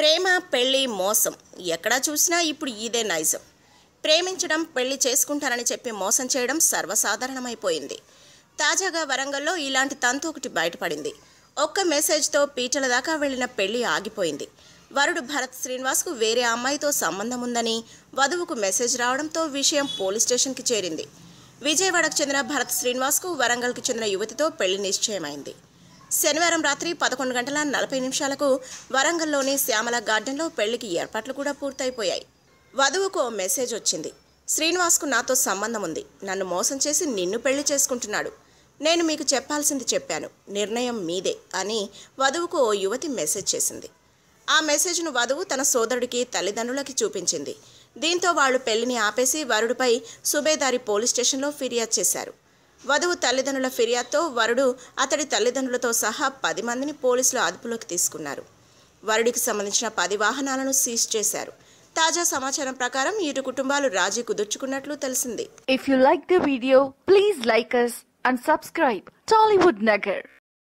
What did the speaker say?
ప్రేమ పెళ్ళి మోసం. ఎక్కడా చూసినా ఇప్పుడు ఇదే నైజం. ప్రేమించడం పెళ్ళి చేసుకుంటానని చెప్పి మోసం చేయడం సర్వసాధారణమైపోయింది. తాజాగా వరంగల్లో ఇలాంటి తంతు ఒకటి బయటపడింది. ఒక్క మెసేజ్తో పీటల దాకా వెళ్ళిన పెళ్ళి ఆగిపోయింది. వరుడు భరత్ శ్రీనివాస్కు వేరే అమ్మాయితో సంబంధం ఉందని వధువుకు మెసేజ్ రావడంతో విషయం పోలీస్ స్టేషన్కి చేరింది. విజయవాడకు చెందిన భరత్ శ్రీనివాస్కు వరంగల్కి చెందిన యువతితో పెళ్ళి నిశ్చయమైంది. శనివారం రాత్రి పదకొండు గంటల నలభై నిమిషాలకు వరంగల్లోని శ్యామల గార్డెన్లో పెళ్ళికి ఏర్పాట్లు కూడా పూర్తయిపోయాయి. వధువుకు ఓ మెసేజ్ వచ్చింది. శ్రీనివాస్కు నాతో సంబంధం ఉంది. నన్ను మోసం చేసి నిన్ను పెళ్ళి చేసుకుంటున్నాడు. నేను మీకు చెప్పాల్సింది చెప్పాను. నిర్ణయం మీదే అని వధువుకు ఓ యువతి మెసేజ్ చేసింది. ఆ మెసేజ్ను వధువు తన సోదరుడికి తల్లిదండ్రులకి చూపించింది. దీంతో వాళ్ళు పెళ్ళిని ఆపేసి వరుడిపై సుబేదారి పోలీస్ స్టేషన్లో ఫిర్యాదు చేశారు. వధువు తల్లిదండ్రుల ఫిర్యాదుతో వరుడు అతడి తల్లిదండ్రులతో సహా పది మందిని పోలీసులు అదుపులోకి తీసుకున్నారు. వరుడికి సంబంధించిన పది వాహనాలను సీజ్ చేశారు. తాజా సమాచారం ప్రకారం ఇరు కుటుంబాలు రాజీ కుదుర్చుకున్నట్లు తెలిసింది. If you like the video please like us and subscribe Tollywood Nagar